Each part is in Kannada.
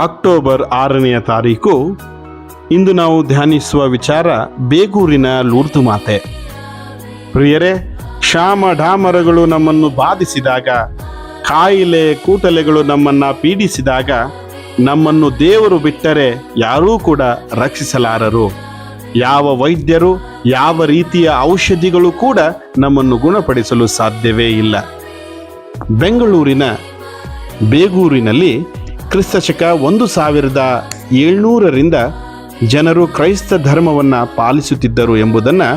ಅಕ್ಟೋಬರ್ ಆರನೆಯ ತಾರೀಕು, ಇಂದು ನಾವು ಧ್ಯಾನಿಸುವ ವಿಚಾರ ಬೇಗೂರಿನ ಲೂರ್ದು ಮಾತೆ. ಪ್ರಿಯರೇ ಕ್ಷಾಮ ಢಾಮರಗಳು ನಮ್ಮನ್ನು ಬಾಧಿಸಿದಾಗ, ಕಾಯಿಲೆ ಕೂಟಲೆಗಳು ನಮ್ಮನ್ನ ಪೀಡಿಸಿದಾಗ, ನಮ್ಮನ್ನು ದೇವರು ಬಿಟ್ಟರೆ ಯಾರೂ ಕೂಡ ರಕ್ಷಿಸಲಾರರು. ಯಾವ ವೈದ್ಯರು, ಯಾವ ರೀತಿಯ ಔಷಧಿಗಳು ಕೂಡ ನಮ್ಮನ್ನು ಗುಣಪಡಿಸಲು ಸಾಧ್ಯವೇ ಇಲ್ಲ. ಬೆಂಗಳೂರಿನ, ಬೇಗೂರಿನಲ್ಲಿ ಕ್ರಿಸ್ತಶಕ ಒಂದು ಸಾವಿರದ ಏಳ್ನೂರರಿಂದ ಜನರು ಕ್ರೈಸ್ತ ಧರ್ಮವನ್ನು ಪಾಲಿಸುತ್ತಿದ್ದರು ಎಂಬುದನ್ನು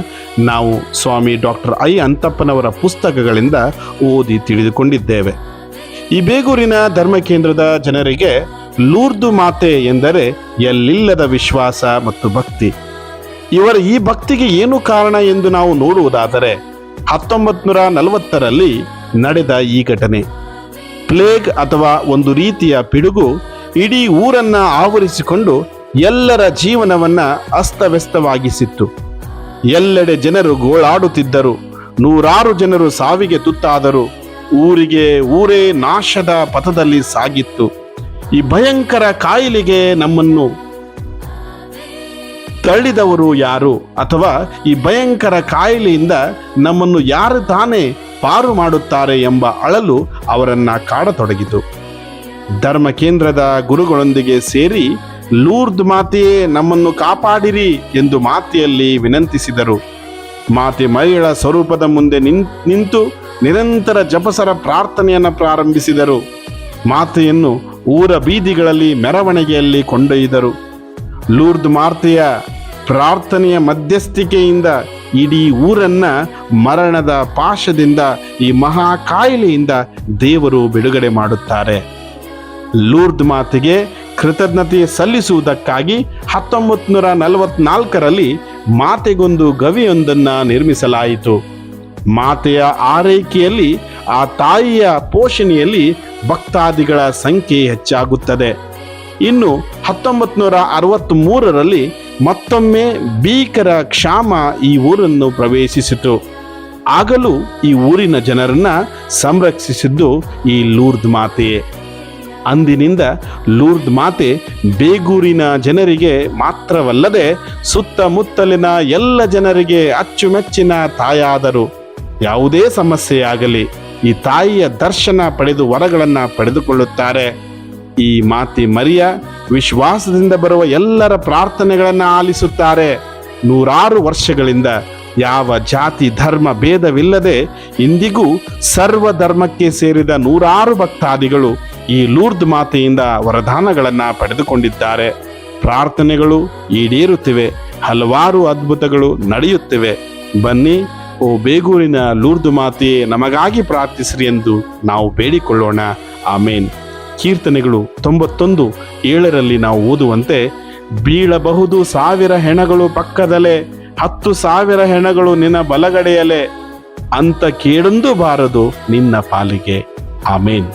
ನಾವು ಸ್ವಾಮಿ ಡಾಕ್ಟರ್ ಐ ಅಂತಪ್ಪನವರ ಪುಸ್ತಕಗಳಿಂದ ಓದಿ ತಿಳಿದುಕೊಂಡಿದ್ದೇವೆ. ಈ ಬೇಗೂರಿನ ಧರ್ಮ ಕೇಂದ್ರದ ಜನರಿಗೆ ಲೂರ್ದು ಮಾತೆ ಎಂದರೆ ಎಲ್ಲಿಲ್ಲದ ವಿಶ್ವಾಸ ಮತ್ತು ಭಕ್ತಿ. ಇವರ ಈ ಭಕ್ತಿಗೆ ಏನು ಕಾರಣ ಎಂದು ನಾವು ನೋಡುವುದಾದರೆ ಹತ್ತೊಂಬತ್ತು ನೂರ ನಲವತ್ತರಲ್ಲಿ ನಡೆದ ಈ ಘಟನೆ. ಪ್ಲೇಗ್ ಅಥವಾ ಒಂದು ರೀತಿಯ ಪಿಡುಗು ಇಡೀ ಊರನ್ನ ಆವರಿಸಿಕೊಂಡು ಎಲ್ಲರ ಜೀವನವನ್ನ ಅಸ್ತವ್ಯಸ್ತವಾಗಿಸಿತ್ತು. ಎಲ್ಲೆಡೆ ಜನರು ಗೋಳಾಡುತ್ತಿದ್ದರು. ನೂರಾರು ಜನರು ಸಾವಿಗೆ ತುತ್ತಾದರು. ಊರಿಗೆ ಊರೇ ನಾಶದ ಪಥದಲ್ಲಿ ಸಾಗಿತ್ತು. ಈ ಭಯಂಕರ ಕಾಯಿಲೆಗೆ ನಮ್ಮನ್ನು ತಳ್ಳಿದವರು ಯಾರು? ಅಥವಾ ಈ ಭಯಂಕರ ಕಾಯಿಲೆಯಿಂದ ನಮ್ಮನ್ನು ಯಾರು ತಾನೇ ಪಾರು ಮಾಡುತ್ತಾರೆ ಎಂಬ ಅಳಲು ಅವರನ್ನ ಕಾಡತೊಡಗಿತು. ಧರ್ಮ ಕೇಂದ್ರದ ಗುರುಗಳೊಂದಿಗೆ ಸೇರಿ, ಲೂರ್ದ್ ಮಾತೆಯೇ, ನಮ್ಮನ್ನು ಕಾಪಾಡಿರಿ ಎಂದು ಮಾತೆಯಲ್ಲಿ ವಿನಂತಿಸಿದರು. ಮಾತೆ ಮಹಿಳಾ ಸ್ವರೂಪದ ಮುಂದೆ ನಿಂತು ನಿರಂತರ ಜಪಸರ ಪ್ರಾರ್ಥನೆಯನ್ನು ಪ್ರಾರಂಭಿಸಿದರು. ಮಾತೆಯನ್ನು ಊರ ಬೀದಿಗಳಲ್ಲಿ ಮೆರವಣಿಗೆಯಲ್ಲಿ ಕೊಂಡೊಯ್ದರು. ಲೂರ್ದ್ ಮಾತೆಯ ಪ್ರಾರ್ಥನೆಯ ಮಧ್ಯಸ್ಥಿಕೆಯಿಂದ ಇಡೀ ಊರನ್ನ ಮರಣದ ಪಾಶದಿಂದ ಈ ಮಹಾ ಕಾಯಿಲೆಯಿಂದ ದೇವರು ಬಿಡುಗಡೆ ಮಾಡುತ್ತಾರೆ. ಲೂರ್ದ್ ಮಾತೆಗೆ ಕೃತಜ್ಞತೆ ಸಲ್ಲಿಸುವುದಕ್ಕಾಗಿ ಹತ್ತೊಂಬತ್ತು ನೂರ ನಲವತ್ನಾಲ್ಕರಲ್ಲಿ ಮಾತೆಗೊಂದು ಗವಿಯೊಂದನ್ನು ನಿರ್ಮಿಸಲಾಯಿತು. ಮಾತೆಯ ಆರೈಕೆಯಲ್ಲಿ ಆ ತಾಯಿಯ ಪೋಷಣೆಯಲ್ಲಿ ಭಕ್ತಾದಿಗಳ ಸಂಖ್ಯೆ ಹೆಚ್ಚಾಗುತ್ತದೆ. ಇನ್ನು ಹತ್ತೊಂಬತ್ತು ನೂರ ಅರವತ್ತ್ ಮೂರರಲ್ಲಿ ಮತ್ತೊಮ್ಮೆ ಭೀಕರ ಕ್ಷಾಮ ಈ ಊರನ್ನು ಪ್ರವೇಶಿಸಿತು. ಆಗಲೂ ಈ ಊರಿನ ಜನರನ್ನ ಸಂರಕ್ಷಿಸಿದ್ದು ಈ ಲೂರ್ದ್ ಮಾತೆಯೇ ಅಂದಿನಿಂದ ಲೂರ್ದ್ ಮಾತೆ ಬೇಗೂರಿನ ಜನರಿಗೆ ಮಾತ್ರವಲ್ಲದೆ ಸುತ್ತಮುತ್ತಲಿನ ಎಲ್ಲ ಜನರಿಗೆ ಅಚ್ಚುಮೆಚ್ಚಿನ ತಾಯಾದರು. ಯಾವುದೇ ಸಮಸ್ಯೆಯಾಗಲಿ ಈ ತಾಯಿಯ ದರ್ಶನ ಪಡೆದು ವರಗಳನ್ನು ಪಡೆದುಕೊಳ್ಳುತ್ತಾರೆ. ಈ ಮಾತೆ ಮರಿಯ ವಿಶ್ವಾಸದಿಂದ ಬರುವ ಎಲ್ಲರ ಪ್ರಾರ್ಥನೆಗಳನ್ನು ಆಲಿಸುತ್ತಾರೆ. ನೂರಾರು ವರ್ಷಗಳಿಂದ ಯಾವ ಜಾತಿ, ಧರ್ಮ, ಭೇದವಿಲ್ಲದೆ ಇಂದಿಗೂ ಸರ್ವ ಧರ್ಮಕ್ಕೆ ಸೇರಿದ ನೂರಾರು ಭಕ್ತಾದಿಗಳು ಈ ಲೂರ್ದ್ ಮಾತೆಯಿಂದ ವರದಾನಗಳನ್ನು ಪಡೆದುಕೊಂಡಿದ್ದಾರೆ. ಪ್ರಾರ್ಥನೆಗಳು ಈಡೇರುತ್ತಿವೆ, ಹಲವಾರು ಅದ್ಭುತಗಳು ನಡೆಯುತ್ತಿವೆ. ಬನ್ನಿ, ಓ ಬೇಗೂರಿನ ಲೂರ್ದು ಮಾತೆಯೇ, ನಮಗಾಗಿ ಪ್ರಾರ್ಥಿಸ್ರಿ ಎಂದು ನಾವು ಬೇಡಿಕೊಳ್ಳೋಣ. ಆಮೇನ್. ಕೀರ್ತನೆಗಳು ತೊಂಬತ್ತೊಂದು ಏಳರಲ್ಲಿ ನಾವು ಓದುವಂತೆ, ಬೀಳಬಹುದು ಸಾವಿರ ಹೆಣಗಳು ಪಕ್ಕದಲೆ, ಹತ್ತು ಸಾವಿರ ಹೆಣಗಳು ನಿನ್ನ ಬಲಗಡೆಯಲೆ, ಅಂತ ಕೇಳಂದು ಬಾರದು ನಿನ್ನ ಪಾಲಿಗೆ. ಆಮೇನ್.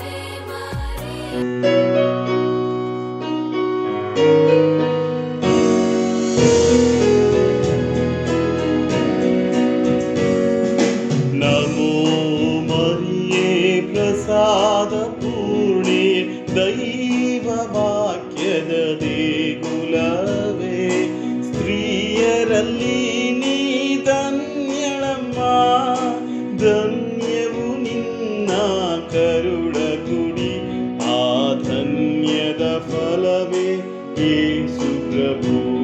ವಾಕ್ಯದ ದೇಗುಲವೇ ಸ್ತ್ರೀಯರಲ್ಲಿ ನೀ ಧನ್ಯಳಮ್ಮ. ಧನ್ಯವು ನಿನ್ನ ಕರುಳ ಗುಡಿ ಆ ಧನ್ಯದ ಫಲವೇ ಯೇಸು ಪ್ರಭು.